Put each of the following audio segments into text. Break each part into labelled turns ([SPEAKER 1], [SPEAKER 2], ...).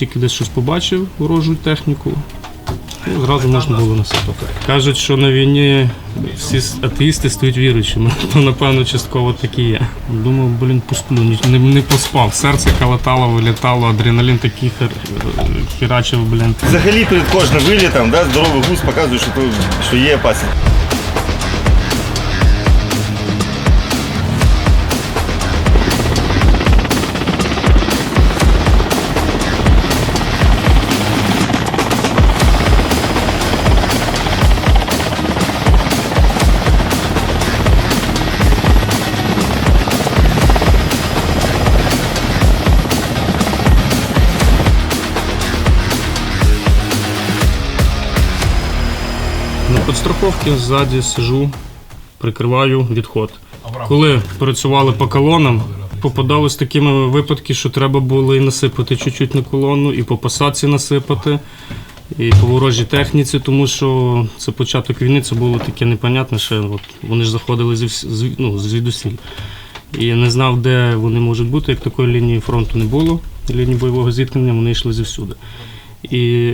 [SPEAKER 1] тільки десь щось побачив, ворожу техніку, ну, зразу можна було насипати. Кажуть, що на війні всі атеїсти стають віруючими, то напевно частково так і є. Думав, блін, посплю, не, не поспав. Серце калатало, вилітало, адреналін такий хер, херачив, блін.
[SPEAKER 2] Взагалі перед кожним вилітом да, здоровий гусь показує, що, то- що є опасність.
[SPEAKER 1] Підстраховці ззаді сижу, прикриваю відход. Коли працювали по колонам, попадались такими випадки, що треба було і насипати чуть-чуть на колону, і по посадці насипати, і по ворожій техніці, тому що це початок війни, це було таке непонятне, що от вони ж заходили зі вс- з, ну, звідусіль. І не знав, де вони можуть бути, як такої лінії фронту не було, лінії бойового зіткнення, вони йшли зівсюди. І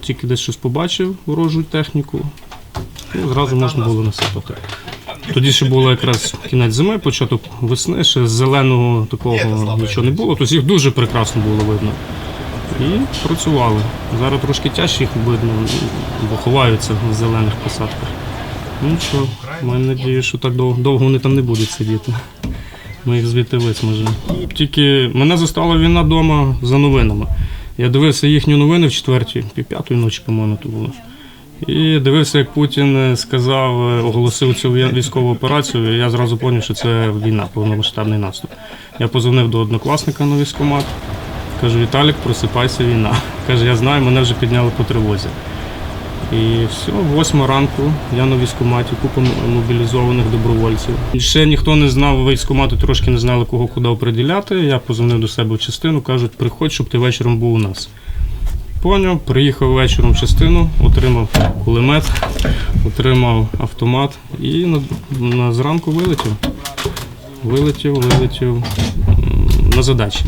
[SPEAKER 1] тільки десь щось побачив, ворожу техніку, ну, зразу можна було насипати. Тоді ще було якраз кінець зими, початок весни, ще зеленого такого нічого не було, тобто їх дуже прекрасно було видно. І працювали. Зараз трошки тяжче їх видно, бо ховаються в зелених посадках. Ну що, маю надію, що так дов- довго вони там не будуть сидіти. Ми їх звідти висмажемо. Тільки мене застала війна вдома за новинами. Я дивився їхні новини в четвертій, пів п'ятої ночі, по-моєму, то було. І дивився, як Путін е, сказав, е, оголосив цю військову операцію. І я зразу зрозумів, що це війна, повномасштабний наступ. Я позвонив до однокласника на військкомат. Кажу, Віталік, просипайся, війна. Каже, я знаю, мене вже підняли по тривозі. І все, восьма ранку я на військкоматі, купа мобілізованих добровольців. Ще ніхто не знав, військкомати трошки не знали, кого куди оприділяти. Я позвонив до себе в частину, кажуть, приходь, щоб ти вечором був у нас. Поняв, приїхав вечором в частину, отримав кулемет, отримав автомат і на, на зранку вилетів. Вилетів, вилетів на задачі.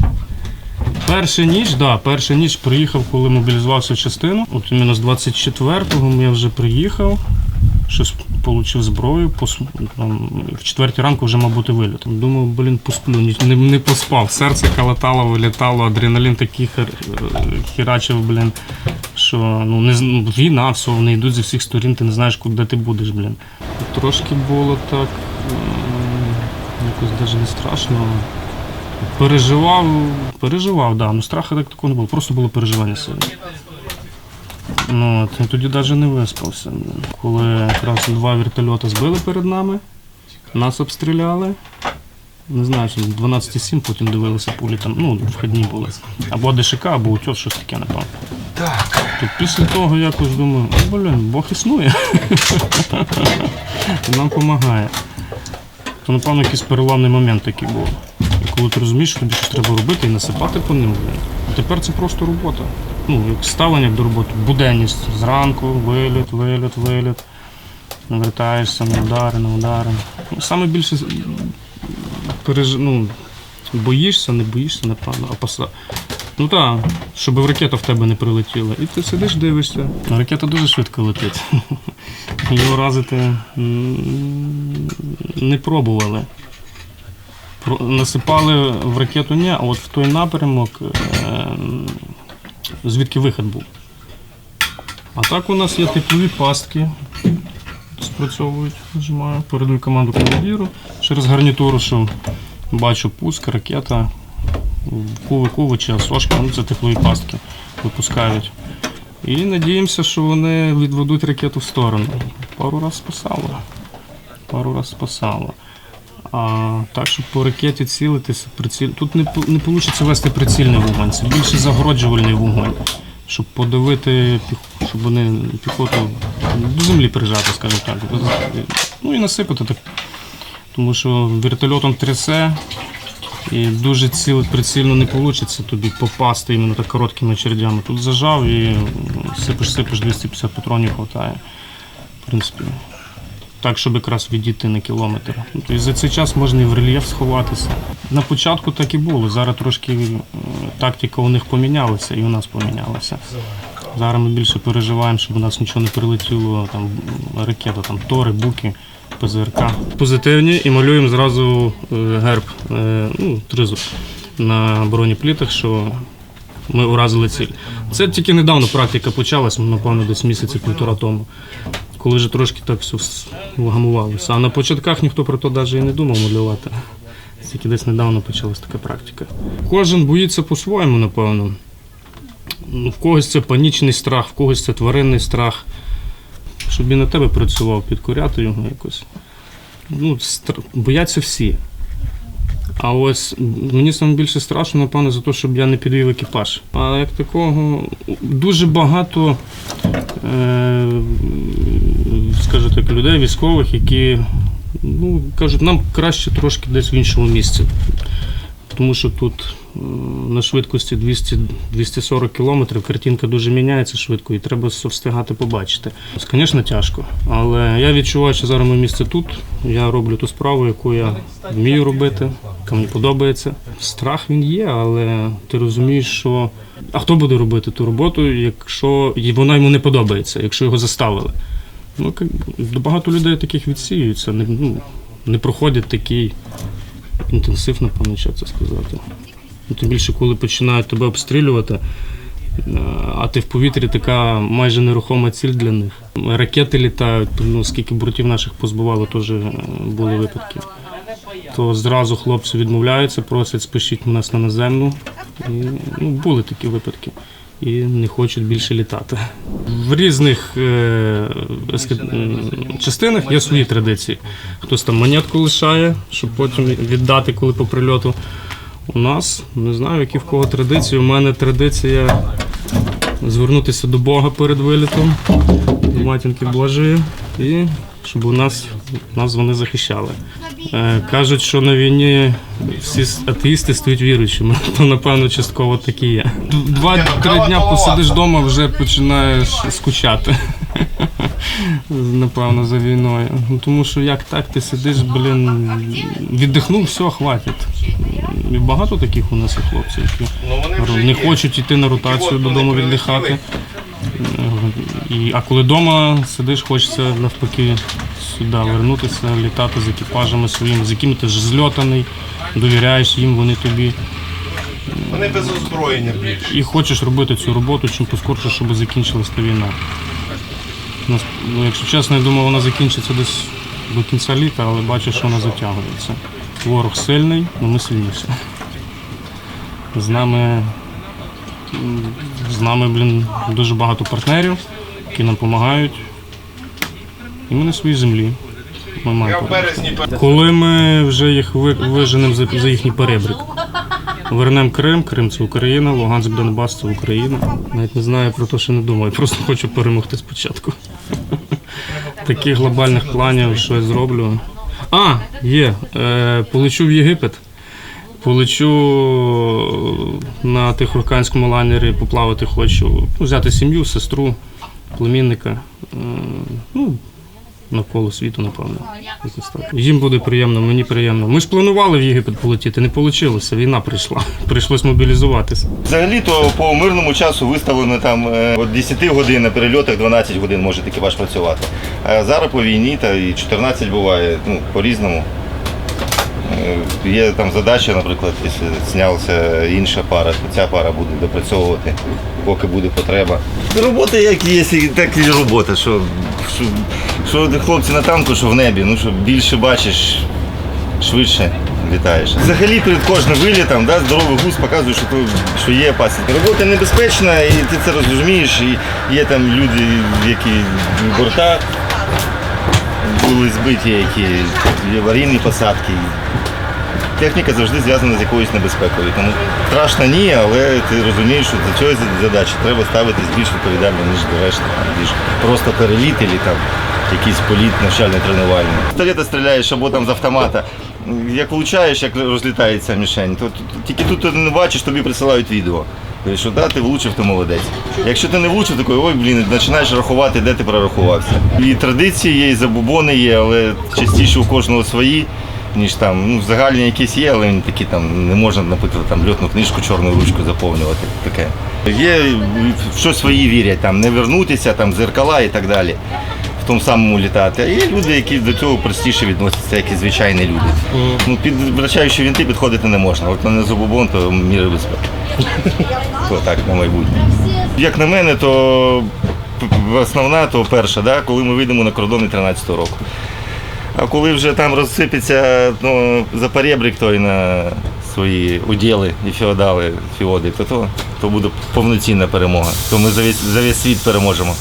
[SPEAKER 1] Перша ніч, да, перша ніч приїхав, коли мобілізувався в частину. От іменно з 24-го я вже приїхав, щось отримав зброю, пос... там, в четвертій ранку вже, мабуть, виліт. Думав, блін, посплю, не, не поспав. Серце калатало, вилітало, адреналін такий хер... херачив, блін, що ну, не, ну, війна, все, вони йдуть зі всіх сторін, ти не знаєш, куди ти будеш, блін. Трошки було так, якось навіть не страшно. Переживав, переживав, да. Ну страху так такого не було, просто було переживання сильне. Ну, от, тоді навіть не виспався. Коли якраз два вертольоти збили перед нами, нас обстріляли. Не знаю, що 12,7, потім дивилися пулі там, ну, входні були. Або ДШК, або утьос, щось таке, напевно. Так. То після того якось думаю, «О, блін, Бог існує. Нам допомагає. То, напевно, якийсь переламний момент такий був. І коли ти розумієш, що тобі щось треба робити і насипати по ним, блін. Тепер це просто робота. Ну, як ставлення до роботи, буденність. Зранку, виліт, виліт, виліт. Навертаєшся на удари, на удари. Ну, саме більше переж... ну, боїшся, не боїшся, напевно, а паса. Ну так, щоб ракета в тебе не прилетіла. І ти сидиш, дивишся. Ракета дуже швидко летить. Її уразити м, не пробували. Насипали в ракету ні, а от в той напрямок, е, звідки вихід був. А так у нас є теплові пастки. Спрацьовують, нажимаю, передаю команду командиру через гарнітуру, що бачу пуск, ракета, куви чи сошка, ну це теплові пастки випускають. І надіємося, що вони відведуть ракету в сторону. Пару раз спасало. Пару раз спасало. А так, щоб по ракеті цілитися, приціль... тут не, не вийде вести прицільний вогонь, це більше загороджувальний вогонь. Щоб подавити, щоб вони піхоту до землі прижати, скажімо так. Ну і насипати так. Тому що вертольотом трясе, і дуже ціл, прицільно не вийде тобі попасти іменно так короткими очередями. Тут зажав і сипиш, сипиш 250 патронів хватає. В принципі, так, щоб якраз відійти на кілометр. Тобто за цей час можна і в рельєф сховатися. На початку так і було. Зараз трошки тактика у них помінялася і у нас помінялася. Зараз ми більше переживаємо, щоб у нас нічого не прилетіло, там ракета, там тори, буки, ПЗРК. Позитивні і малюємо зразу е, герб, е, ну, тризуб на бронеплітах, що ми уразили ціль. Це тільки недавно практика почалась, напевно, десь місяці півтора тому, коли вже трошки так все вгамувалося. А на початках ніхто про то навіть і не думав малювати. Тільки десь недавно почалась така практика. Кожен боїться по-своєму, напевно. Ну, в когось це панічний страх, в когось це тваринний страх. Щоб він на тебе працював, підкоряти його якось. Ну, бояться всі. А ось мені саме більше страшно, напевно, за те, щоб я не підвів екіпаж. А як такого, дуже багато, е, скажу так, людей, військових, які ну, кажуть, нам краще трошки десь в іншому місці. Тому що тут на швидкості 200, 240 км картинка дуже міняється швидко і треба встигати побачити. Звісно, тяжко, але я відчуваю, що зараз моє місце тут. Я роблю ту справу, яку я вмію робити, яка мені подобається. Страх він є, але ти розумієш, що а хто буде робити ту роботу, якщо вона йому не подобається, якщо його заставили. Ну, багато людей таких відсіюються, не, ну, не проходять такий інтенсив, напевно, що це сказати. Ну, Тим більше, коли починають тебе обстрілювати, е, а ти в повітрі така майже нерухома ціль для них. Ракети літають, ну скільки бортів наших позбивало, теж е, були випадки. То зразу хлопці відмовляються, просять спишіть нас на наземну. І, ну, були такі випадки. І не хочуть більше літати. В різних е, частинах є свої традиції. Хтось там монетку лишає, щоб потім віддати, коли по прильоту. У нас не знаю, які в кого традиції. У мене традиція звернутися до Бога перед вилітом, до матінки Божої, і щоб у нас, нас вони захищали. Е, кажуть, що на війні всі атеїсти стають віруючими, то напевно частково так і є. Два-три дня посидиш вдома, вже починаєш скучати. Напевно, за війною. Ну, тому що як так ти сидиш, блін, віддихнув, все, хватить. І багато таких у нас є хлопців, які не хочуть йти на ротацію додому віддихати. І, а коли вдома сидиш, хочеться навпаки сюди вернутися, літати з екіпажами своїми, з якими ти ж зльотаний, довіряєш їм, вони тобі.
[SPEAKER 3] Вони без озброєння більше.
[SPEAKER 1] І хочеш робити цю роботу, чим поскорше, щоб закінчилась та війна. Ну, якщо чесно, я думав, вона закінчиться десь до кінця літа, але бачу, що вона затягується. Ворог сильний, але ми сильніші. З нами, з нами блін, дуже багато партнерів, які нам допомагають. І ми на своїй землі. Ми маємо Коли ми вже їх виженемо за, за їхній перебрік. Вернемо Крим, Крим це Україна, Луганськ, Донбас це Україна. Навіть не знаю про те, що не думаю, просто хочу перемогти спочатку. Таких глобальних планів, що я зроблю. А, є. Е, полечу в Єгипет. Полечу на тихоокеанському лайнері, поплавати хочу. Взяти сім'ю, сестру, племінника. Е, навколо світу, напевно. Якось так. Їм буде приємно, мені приємно. Ми ж планували в Єгипет полетіти, не вийшло. Війна прийшла. Прийшлось мобілізуватися.
[SPEAKER 2] Взагалі то по мирному часу виставлено там е, від 10 годин на перельотах 12 годин може екіпаж працювати. А зараз по війні та і 14 буває, ну, по-різному. Е, Є там задача, наприклад, якщо знялася інша пара, то ця пара буде допрацьовувати, поки буде потреба. Робота як є, так і робота. Що, що, що хлопці на танку, що в небі, ну що більше бачиш, швидше літаєш. Взагалі перед кожним вилітом да, здоровий гусь показує, що, то, що є опасність. Робота небезпечна, і ти це розумієш, і є там люди, які в бортах були збиті, які аварійні посадки. Техніка завжди зв'язана з якоюсь небезпекою. Тому страшно ні, але ти розумієш, що до цієї задачі треба ставитись більш відповідально, ніж до решти, ніж просто переліт або там якийсь політ навчально-тренувальний. Пістолета стріляєш або там з автомата. Як влучаєш, як розлітається мішень, то- тільки тут ти не бачиш, тобі присилають відео. Якщо да, ти влучив, ти молодець. Якщо ти не влучив, такий, ой, блін, починаєш рахувати, де ти прорахувався. І традиції є, і забубони є, але частіше у кожного свої, ніж там, ну, загальні якісь є, але такі там не можна, наприклад, там льотну книжку чорною ручкою заповнювати. Таке. Є що свої вірять, там не вернутися, там зеркала і так далі. В тому самому літати. А є люди, які до цього простіше відносяться, як і звичайні люди. Ну, під врачаючі вінти підходити не можна. От мене забубон, то міри безпеки. То так, на майбутнє. Як на мене, то основна, то перша, да, коли ми вийдемо на кордони 13-го року. А коли вже там розсипеться ну, за перебрік той на свої уділи і феодали, феоди, то, то, то буде повноцінна перемога. То ми за весь, за весь світ переможемо.